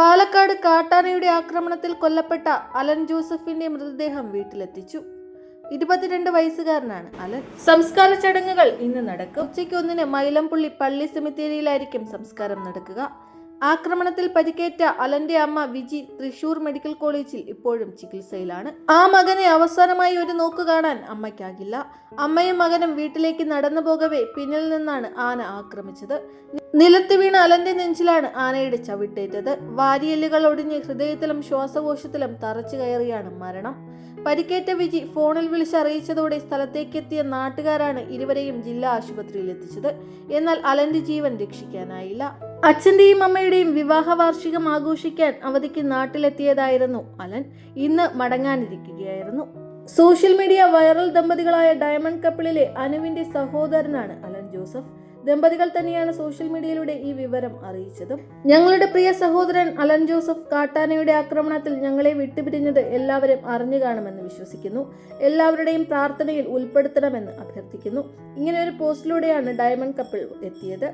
പാലക്കാട് കാട്ടാനയുടെ ആക്രമണത്തിൽ കൊല്ലപ്പെട്ട അലൻ ജോസഫിന്റെ മൃതദേഹം വീട്ടിലെത്തിച്ചു. ഇരുപത്തിരണ്ട് വയസ്സുകാരനാണ് അലൻ. സംസ്കാര ചടങ്ങുകൾ ഇന്ന് നടക്കും. ഉച്ചയ്ക്ക് ഒന്നിന് മൈലംപുള്ളി പള്ളി സെമിത്തേരിയിലായിരിക്കും സംസ്കാരം നടക്കുക. ആക്രമണത്തിൽ പരിക്കേറ്റ അലന്റെ അമ്മ വിജി തൃശൂർ മെഡിക്കൽ കോളേജിൽ ഇപ്പോഴും ചികിത്സയിലാണ്. ആ മകനെ അവസാനമായി ഒരു നോക്ക് കാണാൻ അമ്മയ്ക്കാകില്ല. അമ്മയും മകനും വീട്ടിലേക്ക് നടന്നു പോകവേ പിന്നിൽ നിന്നാണ് ആന ആക്രമിച്ചത്. നിലത്ത് വീണ അലന്റെ നെഞ്ചിലാണ് ആനയുടെ ചവിട്ടേറ്റത്. വാരിയെല്ലുകൾ ഒടിഞ്ഞ് ഹൃദയത്തിലും ശ്വാസകോശത്തിലും തറച്ചു കയറിയാണ് മരണം. പരിക്കേറ്റ വിജി ഫോണിൽ വിളിച്ചറിയിച്ചതോടെ സ്ഥലത്തേക്കെത്തിയ നാട്ടുകാരാണ് ഇരുവരെയും ജില്ലാ ആശുപത്രിയിൽ എത്തിച്ചത് എന്നാൽ അലന്റെ ജീവൻ രക്ഷിക്കാനായില്ല. അച്ഛന്റെയും അമ്മയുടെയും വിവാഹ വാർഷികം ആഘോഷിക്കാൻ അവധിക്ക് നാട്ടിലെത്തിയതായിരുന്നു അലൻ. ഇന്ന് മടങ്ങാനിരിക്കുകയായിരുന്നു. സോഷ്യൽ മീഡിയ വൈറൽ ദമ്പതികളായ ഡയമണ്ട് കപ്പിളിലെ അനുവിന്റെ സഹോദരനാണ് അലൻ ജോസഫ്. ദമ്പതികൾ തന്നെയാണ് സോഷ്യൽ മീഡിയയിലൂടെ ഈ വിവരം അറിയിച്ചതും. ഞങ്ങളുടെ പ്രിയ സഹോദരൻ അലൻ ജോസഫ് കാട്ടാനയുടെ ആക്രമണത്തിൽ ഞങ്ങളെ വിട്ടുപിരിഞ്ഞത് എല്ലാവരും അറിഞ്ഞു കാണുമെന്ന് വിശ്വസിക്കുന്നു. എല്ലാവരുടെയും പ്രാർത്ഥനയിൽ ഉൾപ്പെടുത്തണമെന്ന് അഭ്യർത്ഥിക്കുന്നു. ഇങ്ങനെ ഒരു പോസ്റ്റിലൂടെയാണ് ഡയമണ്ട് കപ്പിൾ എത്തിയത്.